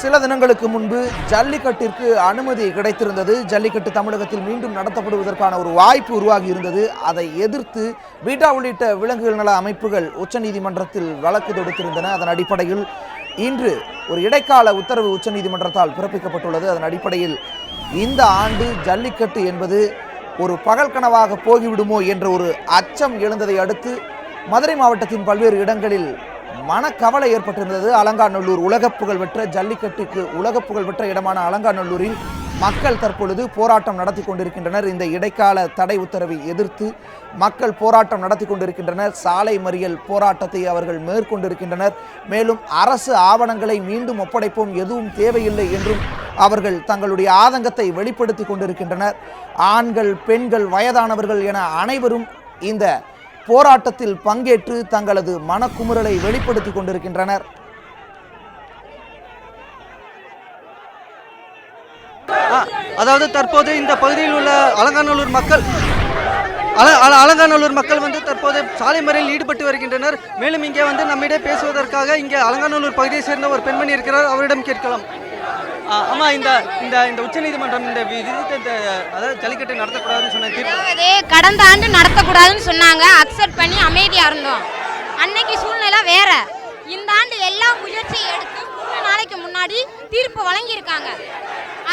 சில தினங்களுக்கு முன்பு ஜல்லிக்கட்டிற்கு அனுமதி கிடைத்திருந்தது. ஜல்லிக்கட்டு தமிழகத்தில் மீண்டும் நடத்தப்படுவதற்கான ஒரு வாய்ப்பு உருவாகி இருந்தது. அதை எதிர்த்து பீட்டா உள்ளிட்ட விலங்குகள் நல அமைப்புகள் உச்சநீதிமன்றத்தில் வழக்கு தொடுத்திருந்தன. அதன் அடிப்படையில் இன்று ஒரு இடைக்கால உத்தரவு உச்சநீதிமன்றத்தால் பிறப்பிக்கப்பட்டுள்ளது. அதன் அடிப்படையில் இந்த ஆண்டு ஜல்லிக்கட்டு என்பது ஒரு பகல் கனவாக போகிவிடுமோ என்ற ஒரு அச்சம் எழுந்ததை அடுத்து மதுரை மாவட்டத்தின் பல்வேறு இடங்களில் மனக்கவலை ஏற்பட்டிருந்தது. அலங்காநல்லூர் உலகப் புகழ் பெற்ற ஜல்லிக்கட்டுக்கு உலகப் புகழ்பெற்ற இடமான அலங்காநல்லூரில் மக்கள் தற்பொழுது போராட்டம் நடத்தி கொண்டிருக்கின்றனர். இந்த இடைக்கால தடை உத்தரவை எதிர்த்து மக்கள் போராட்டம் நடத்தி கொண்டிருக்கின்றனர். சாலை மறியல் போராட்டத்தை அவர்கள் மேற்கொண்டிருக்கின்றனர். மேலும் அரசு ஆவணங்களை மீண்டும் ஒப்படைப்போம் எதுவும் தேவையில்லை என்றும் அவர்கள் தங்களுடைய ஆதங்கத்தை வெளிப்படுத்தி கொண்டிருக்கின்றனர். ஆண்கள் பெண்கள் வயதானவர்கள் என அனைவரும் இந்த போராட்டத்தில் பங்கேற்று தங்களது மனக்குமுறலை வெளிப்படுத்தி கொண்டிருக்கின்றனர். அதாவது தற்போது இந்த பகுதியில் உள்ள அலங்காநல்லூர் மக்கள் அல அல அலங்காநல்லூர் மக்கள் வந்து தற்போது சாலை மறியலில் ஈடுபட்டு வருகின்றனர். மேலும் இங்கே வந்து நம்மிடையே பேசுவதற்காக இங்கே அலங்காநல்லூர் பகுதியை சேர்ந்த ஒரு பெண்மணி இருக்கிறார். அவரிடம் கேட்கலாம். ஆமாம் ஆமா இந்த இந்த இந்த உச்சநீதிமன்றம் இந்த விதித்த அதாவது ஜல்லிக்கட்டு நடத்தக்கூடாதுன்னு சொன்ன கடந்த ஆண்டு நடத்தக்கூடாதுன்னு சொன்னாங்க. அக்செப்ட் பண்ணி அமைதியாக இருந்தோம். அன்னைக்கு சூழ்நிலை வேற. இந்த ஆண்டு எல்லா முயற்சியும் எடுத்து மூணு நாளைக்கு முன்னாடி தீர்ப்பு வழங்கியிருக்காங்க.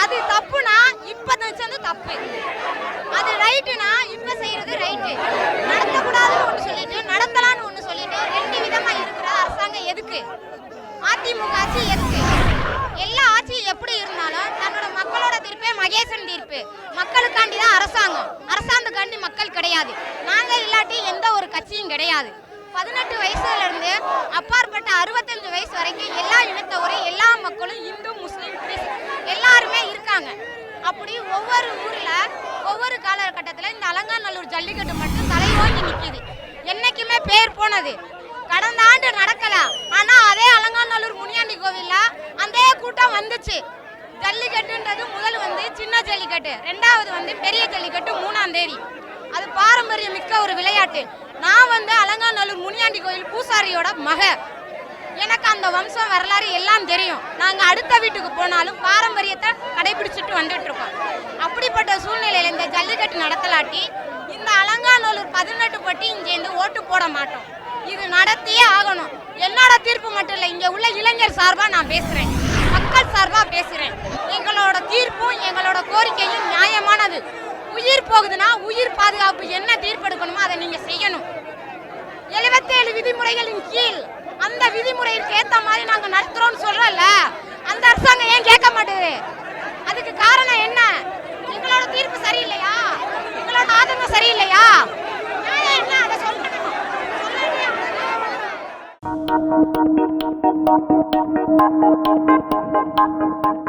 அது தப்புனா இப்போ நினைச்சது தப்பு. அது ரைட்டுனா இப்போ செய்கிறது ரைட்டு. நடத்தக்கூடாதுன்னு ஒன்று சொல்லிட்டு நடத்தலாம்னு ஒன்று சொல்லிட்டு ரெண்டு விதமாக இருக்கிற அரசாங்கம் எதுக்கு? அதிமுக ஆட்சி எதுக்கு? எல்லா எப்படி இருந்தாலும் தன்னோட மக்களோட தீர்ப்பே மகேசன் தீர்ப்பு. மக்களுக்காண்டி தான் அரசாங்கம். அரசாங்கத்துக்காண்டி மக்கள் கிடையாது. நாங்கள் இல்லாட்டி எந்த ஒரு கட்சியும் கிடையாது. பதினெட்டு வயசுலேருந்து அப்பாற்பட்ட அறுபத்தஞ்சு வயசு வரைக்கும் எல்லா இனத்தவரும் எல்லா மக்களும் இந்து முஸ்லீம் எல்லாருமே இருக்காங்க. அப்படி ஒவ்வொரு ஊரில் ஒவ்வொரு காலகட்டத்தில் இந்த அலங்காநல்லூர் ஜல்லிக்கட்டு மட்டும் தலையோங்கி நிற்கிது என்றைக்குமே பேர் போனது. கடந்த ஆண்டு நடக்கல. ஆனால் அதே அலங்காநல்லூர் முனியாண்டி கோவிலில் வந்துச்சு. ஜல்லிக்கட்டுன்றது முதல் வந்து சின்ன ஜல்லிக்கட்டு ரெண்டாவது வந்து பெரிய ஜல்லிக்கட்டு மூணாம் தேதி. அது பாரம்பரியம் மிக்க ஒரு விளையாட்டு. நான் வந்து அலங்காநல்லூர் முனியாண்டி கோயில் பூசாரியோட மக. எனக்கு அந்த வம்சம் வரலாறு எல்லாம் தெரியும். நாங்கள் அடுத்த வீட்டுக்கு போனாலும் பாரம்பரியத்தை கடைபிடிச்சிட்டு வந்துட்டு இருக்கோம். அப்படிப்பட்ட சூழ்நிலையில இந்த ஜல்லிக்கட்டு நடத்தலாட்டி இந்த அலங்காநல்லூர் பதினெட்டு பட்டி இங்கேருந்து ஓட்டு போட மாட்டோம். இது நடத்தியே ஆகணும். என்னோட தீர்ப்பு மட்டும் இல்லை இங்கே உள்ள இளைஞர் சார்பாக நான் பேசுகிறேன் சார்பாக பேசுகிறேன் பேசுறேன். எங்களோட தீர்ப்பும் எங்களோட கோரிக்கையும் நியாயமானது. உயிர் போகுதுன்னா உயிர் பாதுகாப்பு என்ன தீர்ப்பெடுக்கணுமோ அதை நீங்கள் செய்யணும். எழுபத்தேழு விதிமுறைகளின் கீழ் அந்த விதிமுறைக்கு ஏற்ற மாதிரி நாங்கள் நடத்துகிறோம்னு சொல்றோம்ல அந்த அரசாங்கம் ஏன் கேட்க மாட்டேது? அதுக்கு காரணம் என்ன? எங்களோட தீர்ப்பு சரியில்லையா? எங்களோட ஆதங்கம் சரியில்லையா? என்ன? அதை சொல்லணும் Thank you.